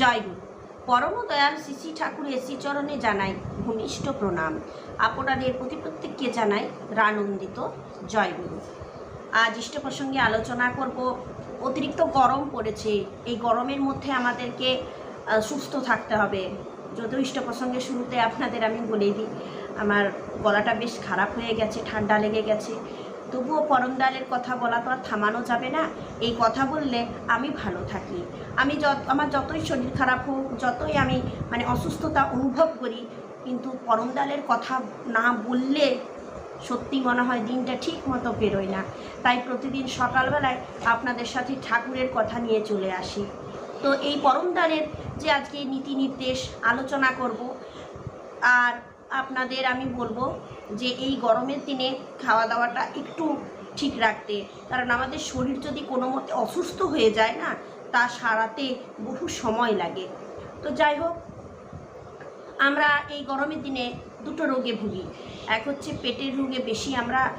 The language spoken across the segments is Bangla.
জয়গুরু পরম দয়াল শ্রী ঠাকুরের শ্রীচরণে জানাই ভূমিষ্ঠ প্রণাম। আপনাদের প্রতি প্রত্যেককে জানাই রানন্দিত জয়গুরু আজ ইষ্ট প্রসঙ্গে আলোচনা করব, অতিরিক্ত গরম পড়েছে। এই গরমের মধ্যে আমাদেরকে সুস্থ থাকতে হবে। যদিও ইষ্ট প্রসঙ্গে শুরুতে আপনাদের আমি বলে দিই, আমার গলাটা বেশ খারাপ হয়ে গেছে, ঠান্ডা লেগে গেছে। তবুও পরমদালের কথা বলা তো আর থামানো যাবে না। এই কথা বললে আমি ভালো থাকি। আমি যত, আমার যতই শরীর খারাপ হোক, যতই আমি মানে অসুস্থতা অনুভব করি, কিন্তু পরমদালের কথা না বললে সত্যি মনে হয় দিনটা ঠিক মতো বেরোয় না। তাই প্রতিদিন সকালবেলায় আপনাদের সাথে ঠাকুরের কথা নিয়ে চলে আসি। তো এই পরমদালের যে আজকে নীতি নির্দেশ, আলোচনা করব, আর আপনাদের আমি বলব যে এই গরমের দিনে খাওয়া দাওয়াটা একটু ঠিক রাখতে। কারণ আমাদের শরীর যদি কোনো মতে অসুস্থ হয়ে যায় না, তা সারাতে বহু সময় লাগে। তো যাই হোক, আমরা এই গরমের দিনে দুটো রোগে ভুগি। এক হচ্ছে পেটের রোগে বেশি আমরা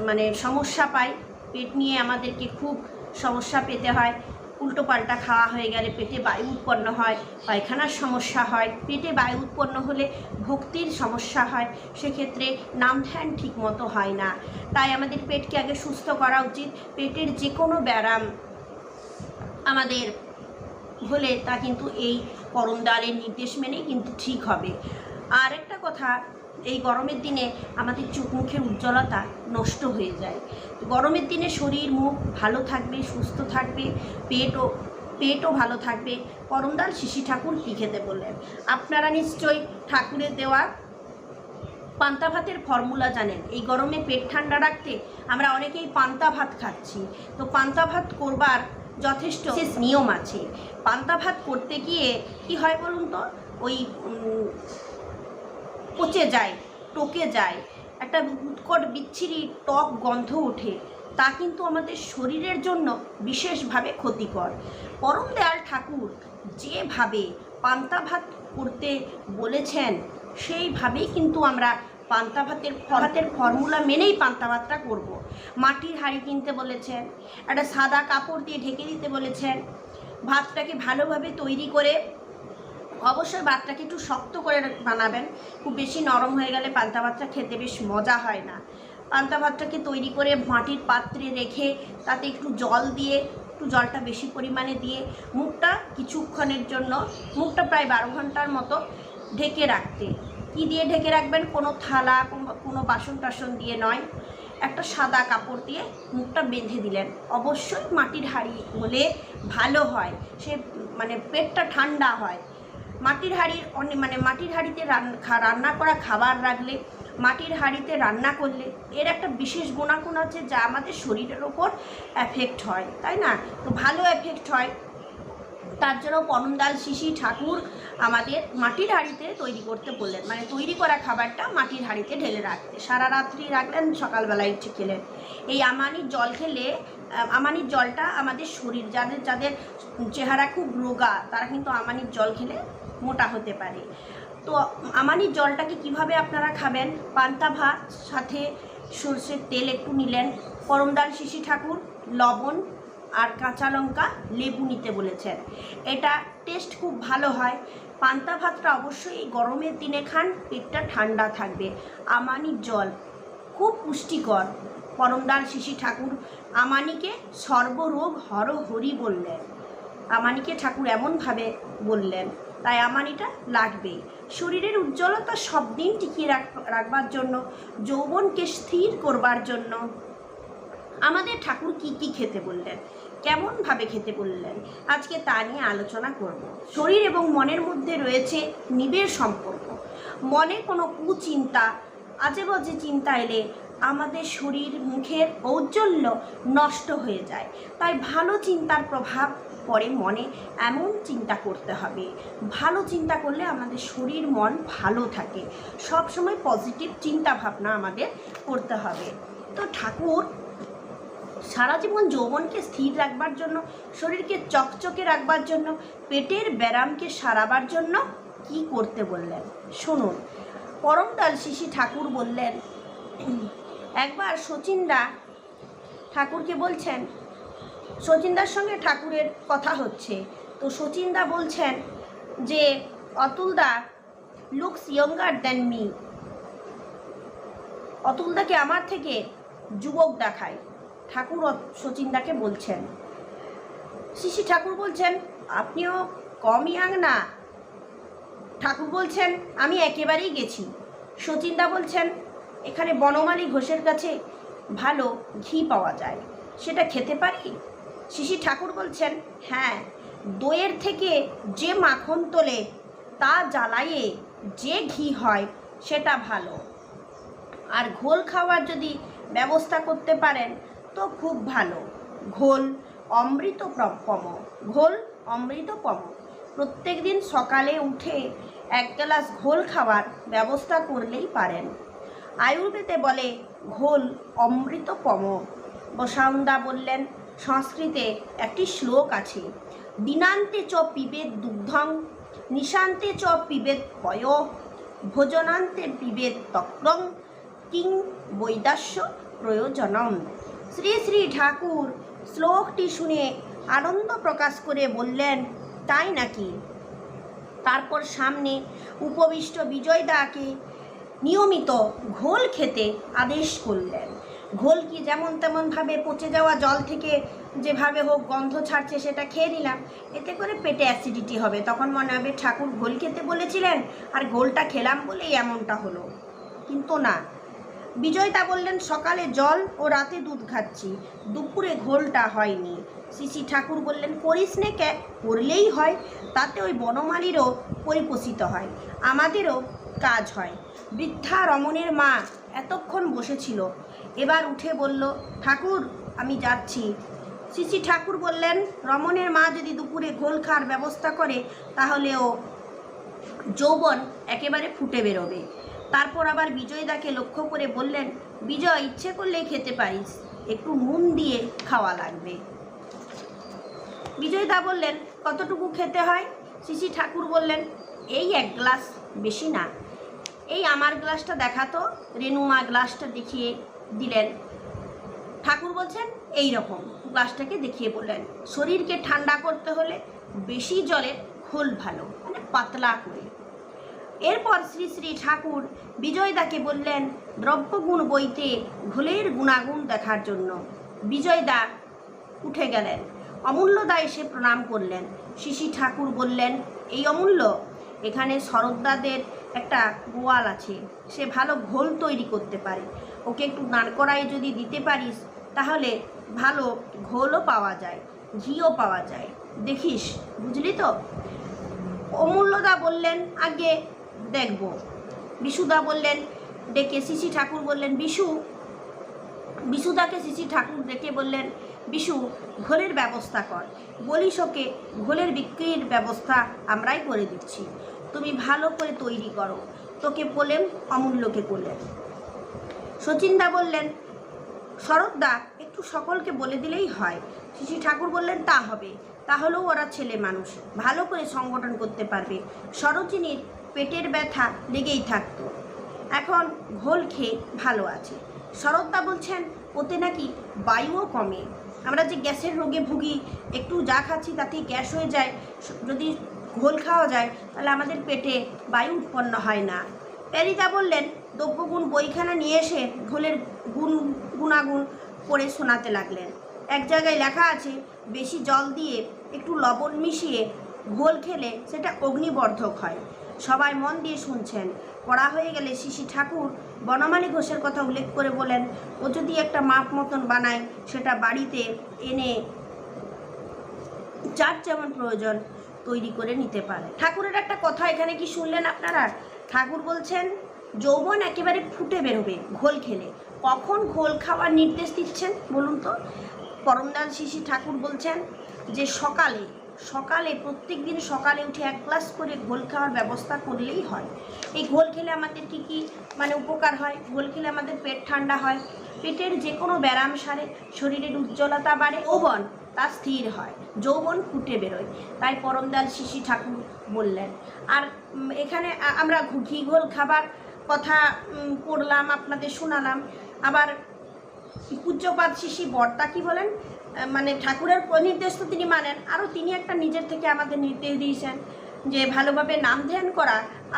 মানে সমস্যা পাই। পেট নিয়ে আমাদেরকে খুব সমস্যা পেতে হয়। উল্টো পাল্টা খাওয়া হয়ে গেলে পেটে বায়ু উৎপন্ন হয়, পায়খানার সমস্যা হয়। পেটে বায়ু উৎপন্ন হলে ভক্তির সমস্যা হয়, সেক্ষেত্রে নাম ধ্যান ঠিক মতো হয় না। তাই আমাদের পেটকে আগে সুস্থ করা উচিত। পেটের যে কোনো ব্যায়াম আমাদের হলে তা কিন্তু এই করমদালের নির্দেশ মেনেই কিন্তু ঠিক হবে। আর একটা কথা এই গরমের দিনে আমাদের চোখ মুখের উজ্জ্বলতা নষ্ট হয়ে যায়। গরমের দিনে শরীর, মুখ ভালো থাকবে, সুস্থ থাকবে, পেটও পেটও ভালো থাকবে। করমদাল শিশি ঠাকুর কী খেতে বললেন? আপনারা নিশ্চয়ই ঠাকুরের দেওয়া পান্তা ভাতের ফর্মুলা জানেন। এই গরমে পেট ঠান্ডা রাখতে আমরা অনেকেই পান্তা ভাত খাচ্ছি। তো পান্তা ভাত করবার যথেষ্ট নিয়ম আছে। পান্তা ভাত করতে গিয়ে কি হয় বলুন তো? ওই পচে যায়, টকে যায়, একটা উৎকট বিচ্ছিরি টক গন্ধ ওঠে। তা কিন্তু আমাদের শরীরের জন্য বিশেষভাবে ক্ষতিকর। পরম দয়াল ঠাকুর যেভাবে পান্তা ভাত করতে বলেছেন, সেইভাবেই কিন্তু আমরা পান্তা ভাতের ভাতের ফর্মুলা মেনেই পান্তা ভাতটা করব। মাটির হাঁড়ি কিনতে বলেছেন, একটা সাদা কাপড় দিয়ে ঢেকে দিতে বলেছেন, ভাতটাকে ভালোভাবে তৈরি করে অবশ্যই ভাতটাকে একটু শক্ত করে বানাবেন। খুব বেশি নরম হয়ে গেলে পান্তা ভাতটা খেতে বেশ মজা হয় না। পান্তা ভাতটাকে তৈরি করে মাটির পাত্রে রেখে তাতে একটু জল দিয়ে, একটু জলটা বেশি পরিমাণে দিয়ে মুখটা কিছুক্ষণের জন্য, মুখটা প্রায় বারো ঘণ্টার মতো ঢেকে রাখতে। কি দিয়ে ঢেকে রাখবেন? কোনো থালা কোনো বাসন টাসন দিয়ে নয়। একটা সাদা কাপড় দিয়ে মুখটা বেঁধে দিলেন। অবশ্যই মাটির হাঁড়ি হলে ভালো হয়। সে মানে পেটটা ঠান্ডা হয়। মাটির হাঁড়ির অনেক মানে মাটির হাঁড়িতে রান্না করা খাবার রাখলে, মাটির হাঁড়িতে রান্না করলে এর একটা বিশেষ গুণাগুণ আছে যা আমাদের শরীরের ওপর এফেক্ট হয়, তাই না? তো ভালো এফেক্ট হয়। তার জন্য পরমদাল শিশি ঠাকুর আমাদের মাটির হাঁড়িতে তৈরি করতে বললেন। মানে তৈরি করা খাবারটা মাটির হাঁড়িতে ঢেলে রাখতে। সারা রাত্রি রাখলেন সকালবেলায় উঠে খেলেন এই আমানির জল খেলে আমানির জলটা আমাদের শরীর, যাদের যাদের চেহারা খুব রোগা, তারা কিন্তু আমানির জল খেলে মোটা হতে পারে। তো আমানির জলটাকে কীভাবে আপনারা খাবেন? পান্তা ভাত, সাথে সর্ষের তেল একটু নিলেন। পরমদাল শিশি ঠাকুর, লবণ আর কাঁচা লঙ্কা লেবু নিতে বলেছেন। এটা টেস্ট খুব ভালো হয়। পান্তা ভাতটা অবশ্যই গরমের দিনে খান, পেটটা ঠান্ডা থাকবে। আমানির জল, খুব পুষ্টিকর। পরমদাল শিশি ঠাকুর আমানিকে সর্বরোগ হর হরি বললেন। আমানিকে ঠাকুর এমনভাবে বললেন, তাই আমানিটা লাগবেই। শরীরের উজ্জ্বলতা সব দিন টিকিয়ে রাখ, রাখবার জন্য, যৌবনকে স্থির করবার জন্য। আমাদের ঠাকুর কি কি খেতে বললেন? কেমনভাবে খেতে বললেন? আজকে তা নিয়ে আলোচনা করব। শরীর এবং মনের মধ্যে রয়েছে নিবিড় সম্পর্ক। মনে কোনো কুচিন্তা আজে বাজে চিন্তা এলে আমাদের শরীর মুখের ঔজ্জ্বল্য নষ্ট হয়ে যায়। তাই ভালো চিন্তার প্রভাব পড়ে মনে, এমন চিন্তা করতে হবে। ভালো চিন্তা করলে আমাদের শরীর, মন ভালো থাকে। সবসময় পজিটিভ চিন্তা ভাবনা আমাদের করতে হবে। তো ঠাকুর সারা জীবন যৌবনকে স্থির রাখবার জন্য, শরীরকে চকচকে রাখবার জন্য, পেটের ব্যায়ামকে সারাবার জন্য কি করতে বললেন? শুনুন পরমদাল শিশি ঠাকুর বললেন, একবার শচীনদা ঠাকুরকে বলছেন, শচীনদার সঙ্গে ঠাকুরের কথা হচ্ছে। তো শচীনদা বলছেন যে, অতুলদা লুকস ইয়ঙ্গার দেন মি অতুলদাকে আমার থেকে যুবক দেখায়। ঠাকুর শচীনদাকে বলছেন। শিশি ঠাকুর বলছেন, আপনিও কম ইয়াং না। ঠাকুর বলছেন, আমি একেবারেই গেছি। শচীনদা বলছেন, এখানে বনমালী ঘোষের কাছে ভালো ঘি পাওয়া যায়, সেটা খেতে পারি? শিশি ঠাকুর বলছেন হ্যাঁ দইয়ের থেকে যে মাখন তোলে, তা জ্বালাইয়ে যে ঘি হয়, সেটা ভালো। আর ঘোল খাওয়ার যদি ব্যবস্থা করতে পারেন তো খুব ভালো। ঘোল, অমৃত পম ঘোল, অমৃত পম। প্রত্যেক দিন সকালে উঠে এক গ্লাস ঘোল খাওয়ার ব্যবস্থা করলেই পারেন। আয়ুর্বেদে বলে, ঘোল, অমৃত পম। বসাউন্দা বললেন, সংস্কৃতে একটি শ্লোক আছে, দিনান্তে চ পিবেদ দুগ্ধং, নিশান্তে চ পিবেদ পয়, ভোজনান্তে পিবেদ তক্রং কিং বৈদাস্য প্রয়োজনম। শ্রী শ্রী ঠাকুর শ্লোকটি শুনে আনন্দ প্রকাশ করে বললেন, তাই নাকি? তারপর সামনে উপবিষ্ট বিজয়দাকে নিয়মিত ঘোল খেতে আদেশ করলেন। ঘোল কি যেমন তেমনভাবে পচে যাওয়া জল থেকে যেভাবে হোক গন্ধ ছাড়ছে সেটা খেয়ে নিলাম। এতে করে পেটে অ্যাসিডিটি হবে। তখন মনে হবে ঠাকুর ঘোল খেতে বলেছিলেন, আর ঘোলটা খেলাম বলেই এমনটা হলো। কিন্তু না বিজয়তা বললেন, সকালে জল ও রাতে দুধ খাচ্ছি। দুপুরে ঘোলটা হয়নি। শ্রী ঠাকুর বললেন, করিস নে কে করলেই হয়। তাতে ওই বনমালীরও পরিপোষিত হয়। আমাদেরও কাজ হয়। বৃদ্ধা রমণের মা এতক্ষণ বসেছিল। এবার উঠে বলল, ঠাকুর, আমি যাচ্ছি। শ্রী ঠাকুর বললেন, রমণের মা যদি দুপুরে ঘোল খাওয়ার ব্যবস্থা করে তাহলেও যৌবন একেবারে ফুটে বেরোবে। তারপর আবার বিজয়দাকে লক্ষ্য করে বললেন, বিজয়, ইচ্ছে করলেই খেতে পারিস। একটু নুন দিয়ে খাওয়া লাগবে। বিজয়দা বললেন, কতটুকু খেতে হয়? শিশি ঠাকুর বললেন, এই এক গ্লাস বেশি না। এই আমার গ্লাসটা দেখাতো রেনুমা গ্লাসটা দেখিয়ে দিলেন। ঠাকুর বলছেন, এই রকম। গ্লাসটাকে দেখিয়ে বললেন, শরীরকে ঠান্ডা করতে হলে বেশি জলের খোল ভালো মানে পাতলা করে। এরপর শ্রী শ্রী ঠাকুর বিজয়দাকে বললেন, দ্রব্যগুণ বইতে ঘোলের গুণাগুণ দেখার জন্য। বিজয়দা উঠে গেলেন। অমূল্যদা এসে প্রণাম করলেন। শিশি ঠাকুর বললেন, এই অমূল্য, এখানে শরদ্দাদের একটা গোয়াল আছে। সে ভালো ঘোল তৈরি করতে পারে। ওকে একটু দাঁড় করায় যদি দিতে পারিস, তাহলে ভালো ঘোলও পাওয়া যায়, ঘিও পাওয়া যায়। দেখিস, বুঝলি তো? অমূল্যদা বললেন, আগে দেখব। বিশুদা বললেন, ডেকে শিশি ঠাকুর বললেন, বিশু। বিশুদাকে শিশি ঠাকুর ডেকে বললেন, বিশু, ঘোলের ব্যবস্থা কর। বলিস ওকে, ঘোলের বিক্রির ব্যবস্থা আমরাই করে দিচ্ছি। তুমি ভালো করে তৈরি করো। তোকে বলেন অমূল্যকে বললেন শচীনদা বললেন, শরৎদা, একটু সকলকে বলে দিলেই হয়। শিশি ঠাকুর বললেন, তা হবে। তাহলেও ওরা ছেলে মানুষ। ভালো করে সংগঠন করতে পারবে। সরোজিনীর পেটের ব্যথা লেগেই থাকতো। এখন ঘোল খেয়ে ভালো আছে। শরৎদা বলছেন, ওতে নাকি বায়ুও কমে। আমরা যে গ্যাসের রোগে ভুগি, একটু যা খাচ্ছি তাতেই গ্যাস হয়ে যায়। যদি ঘোল খাওয়া যায়, তাহলে আমাদের পেটে বায়ু উৎপন্ন হয় না। প্যারিদা বললেন, দ্রব্যগুণ বইখানা নিয়ে এসে ঘোলের গুণ, গুণাগুণ পড়ে শোনাতে লাগলেন। এক জায়গায় লেখা আছে, বেশি জল দিয়ে একটু লবণ মিশিয়ে ঘোল খেলে সেটা অগ্নিবর্ধক হয়। সবাই মন দিয়ে শুনছেন। পড়া হয়ে গেলে শিশি ঠাকুর বনমালী ঘোষের কথা উল্লেখ করে বলেন, ও যদি একটা মাপ মতন বানায়, সেটা বাড়িতে এনে যার যেমন প্রয়োজন তৈরি করে নিতে পারে। ঠাকুরের একটা কথা এখানে কি শুনলেন আপনারা? ঠাকুর বলছেন, যৌবন একেবারে ফুটে বেরোবে ঘোল খেলে। কখন ঘোল খাওয়ার নির্দেশ দিচ্ছেন বলুন তো? পরমদান শিশি ঠাকুর বলছেন, যে সকালে সকালে প্রত্যেক দিন সকালে উঠে এক গ্লাস করে ঘোল খাওয়ার ব্যবস্থা করলেই হয়। এই ঘোল খেলে আমাদের কি কি মানে উপকার হয়? ঘোল খেলে আমাদের পেট ঠান্ডা হয়। পেটের যে কোনো ব্যায়াম সারে, শরীরের উজ্জ্বলতা বাড়ে, যৌবন তা স্থির হয়, যৌবন ফুটে বেরোয়। তাই পরমদাল শিশি ঠাকুর বললেন। আর এখানে আমরা ঘু- ঘোল খাবার কথা পড়লাম আপনাদের শোনালাম। আবার পূজ্যপাত শিশি বর্তা কি বলেন? মানে ঠাকুরের নির্দেশ তো তিনি মানেন। আরও তিনি একটা নিজের থেকে আমাদের নির্দেশ দিয়েছেন যে ভালোভাবে নাম ধ্যান করা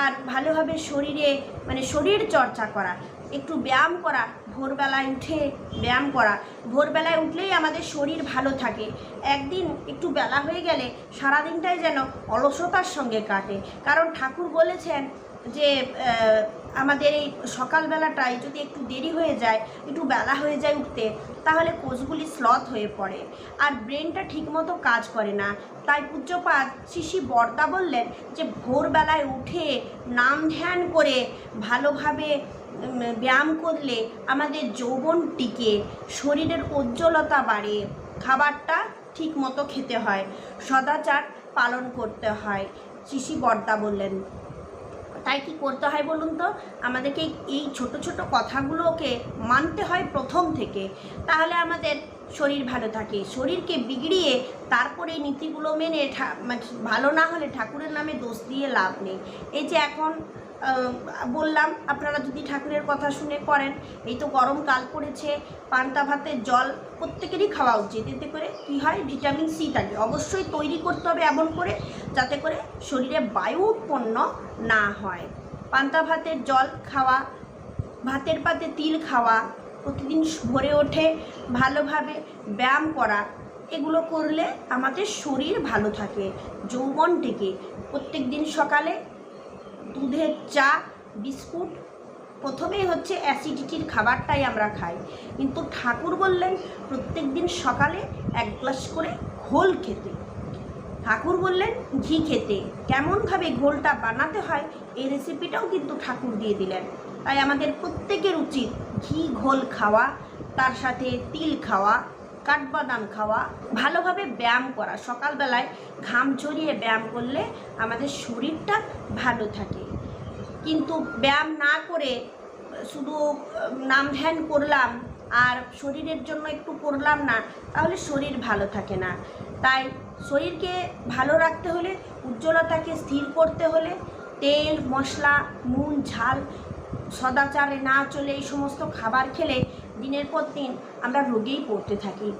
আর ভালোভাবে শরীরে মানে শরীর চর্চা করা, একটু ব্যায়াম করা, ভোরবেলায় উঠে ব্যায়াম করা। ভোরবেলায় উঠলেই আমাদের শরীর ভালো থাকে। একদিন একটু বেলা হয়ে গেলে সারাদিনটাই যেন অলসতার সঙ্গে কাটে। কারণ ঠাকুর বলেছেন যে আমাদের এই সকালবেলাটায় যদি একটু দেরি হয়ে যায়, একটু বেলা হয়ে যায় উঠতে, তাহলে কোষগুলি স্লথ হয়ে পড়ে। আর ব্রেনটা ঠিকমতো কাজ করে না। তাই পূজ্যপাত শিশি বর্দা বললেন যে, ভোরবেলায় উঠে নাম ধ্যান করে ভালোভাবে ব্যায়াম করলে আমাদের যৌবন টিকে, শরীরের উজ্জ্বলতা বাড়ে, খাবারটা ঠিক মতো খেতে হয়, সদাচার পালন করতে হয়, শিশি বর্দা বললেন। তাই কি করতে হয় বলুন তো? আমাদেরকে এই- ছোট ছোট কথাগুলোকে মানতে হয় প্রথম থেকে। তাহলে আমাদের শরীর ভালো থাকে। শরীরকে বিগড়িয়ে তারপরে নীতিগুলো মেনে মানে ভালো না হলে ঠাকুরের নামে দোষ দিয়ে লাভ নেই। এই যে এখন বললাম, আপনারা যদি ঠাকুরের কথা শুনে করেন, এই তো গরমকাল পড়েছে, পান্তা ভাতের জল প্রত্যেকেরই খাওয়া উচিত। এতে করে কী হয়? ভিটামিন সি থাকে। অবশ্যই তৈরি করতে হবে এমন করে, যাতে করে শরীরে বায়ু উৎপন্ন না হয়। পান্তা ভাতের জল খাওয়া, ভাতের পাতে তিল খাওয়া প্রতিদিন ভরে ওঠে, ভালোভাবে ব্যায়াম করা, এগুলো করলে আমাদের শরীর ভালো থাকে, যৌবন থেকে প্রত্যেক দিন সকালে দুধের চা, বিস্কুট, প্রথমেই হচ্ছে অ্যাসিডিটির খাবারটাই আমরা খাই। কিন্তু ঠাকুর বললেন প্রত্যেক দিন সকালে এক গ্লাস করে ঘোল খেতে। ঠাকুর বললেন, ঘি খেতে। কেমনভাবে ঘোলটা বানাতে হয়, এই রেসিপিটাও কিন্তু ঠাকুর দিয়ে দিলেন। তাই আমাদের প্রত্যেকের উচিত ঘি, ঘোল খাওয়া, তার সাথে তিল খাওয়া, কাঠবাদাম খাওয়া, ভালোভাবে ব্যায়াম করা। সকালবেলায় ঘাম ঝরিয়ে ব্যায়াম করলে আমাদের শরীরটা ভালো থাকে। কিন্তু ব্যায়াম না করে শুধু নাম ধ্যান করলাম আর শরীরের জন্য একটু করলাম না, তাহলে শরীর ভালো থাকে না। তাই শরীরকে ভালো রাখতে হলে, উজ্জ্বলতাকে স্থির করতে হলে তেল, মশলা, নুন, ঝাল সদাচারে না চলে এই সমস্ত খাবার খেলে দিনের পর দিন আমরা রোগেই পড়তে থাকি।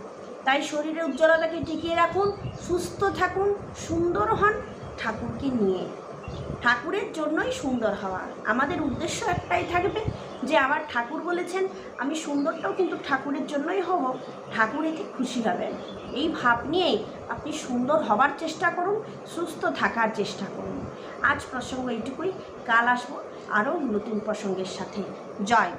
তাই শরীরের উজ্জ্বলতাকে টিকিয়ে রাখুন, সুস্থ থাকুন, সুন্দর হন ঠাকুরকে নিয়ে। ঠাকুরের জন্যই সুন্দর হওয়া। আমাদের উদ্দেশ্য একটাই থাকবে যে আমার ঠাকুর বলেছেন, আমি সুন্দরটাও কিন্তু ঠাকুরের জন্যই হব। ঠাকুর এতে খুশি হবেন। এই ভাব নিয়েই আপনি সুন্দর হবার চেষ্টা করুন, সুস্থ থাকার চেষ্টা করুন। আজ প্রসঙ্গ এইটুকুই। কাল আসব। আরও নতুন প্রসঙ্গের সাথে জয়।